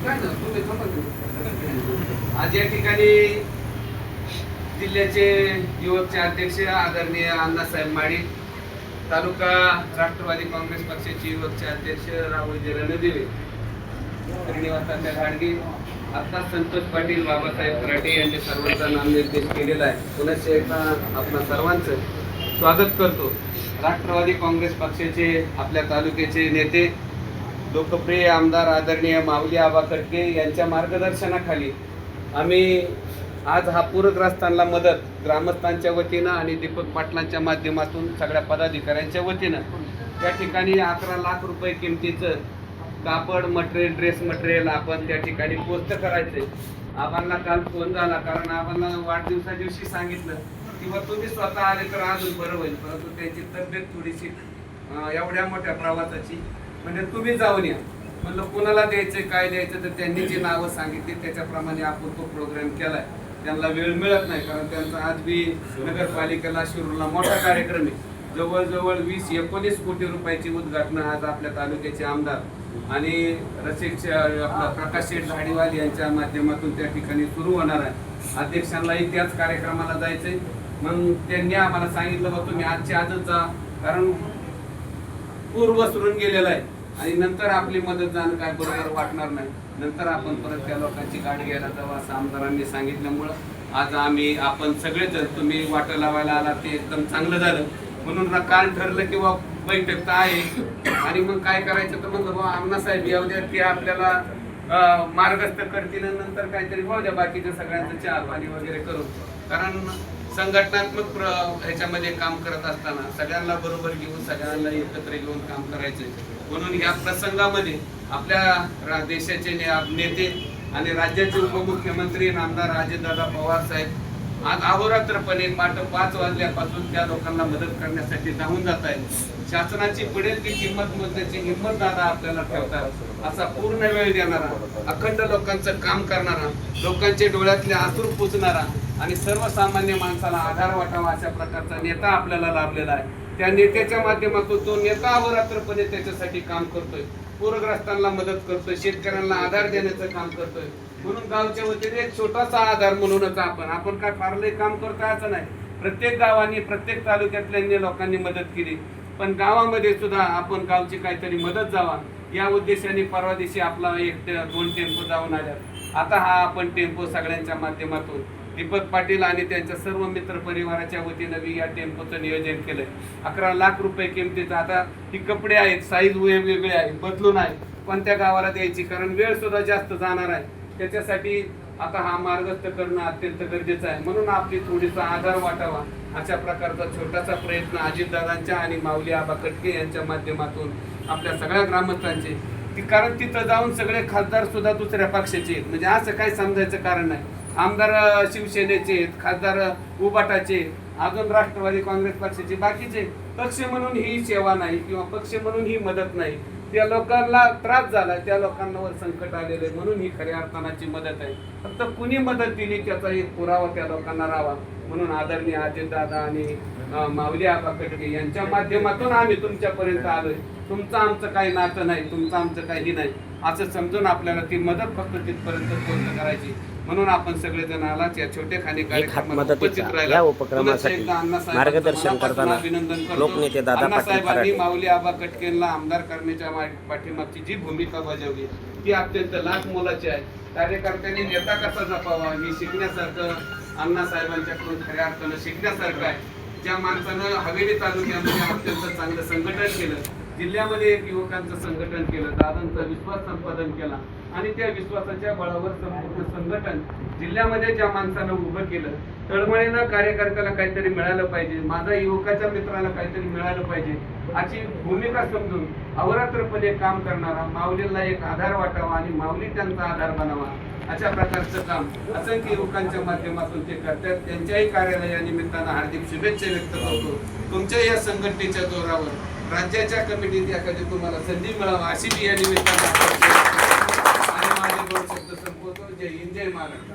आज या ठिकाणी जिल्ह्याचे युवकचे अध्यक्ष आदरणीय अण्णासाहेब माळी तालुका राष्ट्रवादी काँग्रेस पक्षाचे युवकचे अध्यक्ष राहुलजी रणदिवे श्रीनिवासाच्या घाडगे आता संतोष पाटील बाबासाहेब कराटे यांनी सर्वांचा नामनिर्देश केलेला आहे. पुनश्च एकदा आपणा सर्वांचं स्वागत करतो. राष्ट्रवादी काँग्रेस पक्षाचे आपल्या तालुक्याचे नेते लोकप्रिय आमदार आदरणीय माऊली आबा खडके यांच्या मार्गदर्शनाखाली आम्ही आज हा पूरग्रस्तांना मदत ग्रामस्थांच्या वतीनं आणि दीपक पाटलांच्या माध्यमातून सगळ्या पदाधिकाऱ्यांच्या वतीनं त्या ठिकाणी अकरा लाख रुपये किमतीचं कापड मटेरियल ड्रेस मटेरियल आपण त्या ठिकाणी पोस्ट करायचे. आबांना काल फोन झाला कारण आबांना वाढदिवसा दिवशी सांगितलं किंवा तुम्ही स्वतः आले तर अजून बरं होईल. परंतु त्यांची तब्येत थोडीशी एवढ्या मोठ्या प्रवासाची म्हणजे तुम्ही जाऊन या. म्हणलं कोणाला द्यायचं काय द्यायचं तर त्यांनी जी नावं सांगितली त्याच्याप्रमाणे आपण तो प्रोग्राम केलाय. त्यांना वेळ मिळत नाही कारण त्यांचा आज बी नगरपालिकेला शिरूरला मोठा कार्यक्रम आहे. जवळजवळ वीस एकोणीस कोटी रुपयाची उद्घाटन आज आपल्या तालुक्याचे आमदार आणि रसिक आपला प्रकाश शेठ झाडीवाल यांच्या माध्यमातून त्या ठिकाणी सुरू होणार आहे. अध्यक्षांनाही त्याच कार्यक्रमाला जायचंय. मग त्यांनी आम्हाला सांगितलं बा तुम्ही आजच्या आजच जा. कारण पूर्व सुरून गेलेला आहे. आणि नंतर आपली मदत जाणं काय बरोबर वाटणार नाही. नंतर आपण परत त्या लोकांची गाडी घ्यायला जावं असं आमदारांनी सांगितल्यामुळं आज आम्ही आपण सगळेजण तुम्ही वाटं लावायला आला ते एकदम चांगलं झालं. म्हणून कारण ठरलं की बैठक तर आहे. आणि मग काय करायचं तर म्हणलं बा अण्णासाहेब येऊ द्या ते आपल्याला मार्गस्थ करतील नंतर काहीतरी होऊ द्या बाकीच्या सगळ्यांचं चहा पाणी वगैरे करून. कारण संघटनात्मक प्र ह्याच्यामध्ये काम करत असताना सगळ्यांना बरोबर घेऊन सगळ्यांना एकत्र घेऊन काम करायचं म्हणून या प्रसंगामध्ये आपल्या देशाचे ने- नेते आणि राज्याचे उपमुख्यमंत्री नामदार अजितदादा पवार साहेब आज अहोरात्रपणे पाठ पाच वाजल्यापासून त्या लोकांना मदत करण्यासाठी धावून जात आहे शासनाची पडेल ती किंमत मोजण्याची हिंमत दादा आपल्याला ठेवतात असा पूर्ण वेळ देणारा अखंड लोकांचं काम करणारा लोकांचे डोळ्यातले आसूर पुजणारा आणि सर्वसामान्य माणसाला आधार वाटावा अशा प्रकारचा नेता आपल्याला लाभलेला आहे. त्या नेत्याच्या माध्यमातून तो नेता अहोरात्रपणे त्याच्यासाठी काम करतोय. पूरग्रस्तांना मदत करतोय शेतकऱ्यांना आधार देण्याचं काम करतोय. म्हणून गावच्या वतीने एक छोटासा आधार म्हणूनच आपण आपण काय फार लय काम करतोय असं नाही. प्रत्येक गावांनी प्रत्येक तालुक्यातल्या लोकांनी मदत केली. पण गावामध्ये सुद्धा आपण गावची काहीतरी मदत जावा. या उद्देशाने परवा दिवशी आपला एक दोन टेम्पो जाऊन आल्यात आता हा आपण टेम्पो सगळ्यांच्या माध्यमातून दीपक पाटील आणि त्यांच्या सर्व मित्र परिवाराच्या वतीनं मी या टेम्पोचं नियोजन केलंय. अकरा लाख रुपये किमतीचं. आता ही कपडे आहेत साईज वेगवेगळे आहेत बदलून आहे कोणत्या गावाला द्यायची? कारण वेळ सुद्धा जास्त जाणार आहे. त्याच्यासाठी आता हा मार्गस्थ करणं अत्यंत गरजेचं आहे. म्हणून आपली थोडीसा आधार वाटावा अशा प्रकारचा छोटासा प्रयत्न अजितदादांच्या आणि माऊली आबा कटके यांच्या माध्यमातून आपल्या सगळ्या ग्रामस्थांचे. ती कारण तिथं जाऊन सगळे खासदार सुद्धा दुसऱ्या पक्षाचे म्हणजे असं काही समजायचं कारण नाही. आमदार शिवसेनेचे आहेत खासदार उबाटाचे अजून राष्ट्रवादी काँग्रेस पक्षाचे बाकीचे पक्ष म्हणून ही सेवा नाही किंवा पक्ष म्हणून ही मदत नाही. त्या लोकांना त्रास झाला त्या लोकांवर संकट आलेले म्हणून ही खऱ्या अर्थानाची मदत आहे. फक्त कुणी मदत दिली त्याचा एक पुरावा त्या लोकांना राहावा. म्हणून आदरणीय अजितदादा आणि माऊली आबा कटके यांच्या माध्यमातून आम्ही तुमच्यापर्यंत आलोय. तुमचं आमचं काही नातं नाही तुमचं आमचं काही नाही. असं समजून आपल्याला ती मदत फक्त तिथपर्यंत पोहोच करायची. म्हणून आपण सगळेजण आलाच या छोटे या उपक्रमासाठी मार्गदर्शन करताना लोकनेते दादा पाटील माऊली आबा कटकेंना आमदार करण्याच्या पाठीमागची जी भूमिका बजावली ती अत्यंत लाख मोलाची आहे. कार्यकर्त्यांनी नेता कसा जपावा? हे शिकण्यासारखं अण्णासाहेबांच्याकडून खऱ्या अर्थानं शिकण्यासारखं आहे. ज्या माणसानं हवेली तालुक्यामध्ये अत्यंत चांगलं संघटन केलं जिल्ह्यामध्ये एक युवकांचं संघटन केलं दादांचा विश्वास संपादन केला आणि त्या विश्वासाच्या बळावर संपूर्ण संघटन जिल्ह्यामध्ये ज्या माणसानं उभं केलं तळमळीनं कार्यकर्त्याला काहीतरी मिळालं पाहिजे माझा युवकाच्या मित्राला काहीतरी मिळालं पाहिजे अशी भूमिका समजून अवरात्रपणे काम करणारा माऊलीला एक आधार वाटावा आणि माऊली त्यांचा आधार बनावा अशा प्रकारचं काम असंख्य युवकांच्या माध्यमातून ते करतात. त्यांच्याही कार्यालयानिमित्तानं हार्दिक शुभेच्छा व्यक्त करतो. तुमच्या या संघटनेच्या जोरावर राज्याच्या कमिटीत एखादी तुम्हाला संधी मिळावा अशी मी या निमित्ताने आणि माझे दोन शब्द संपवतो. जय हिंद जय महाराष्ट्र.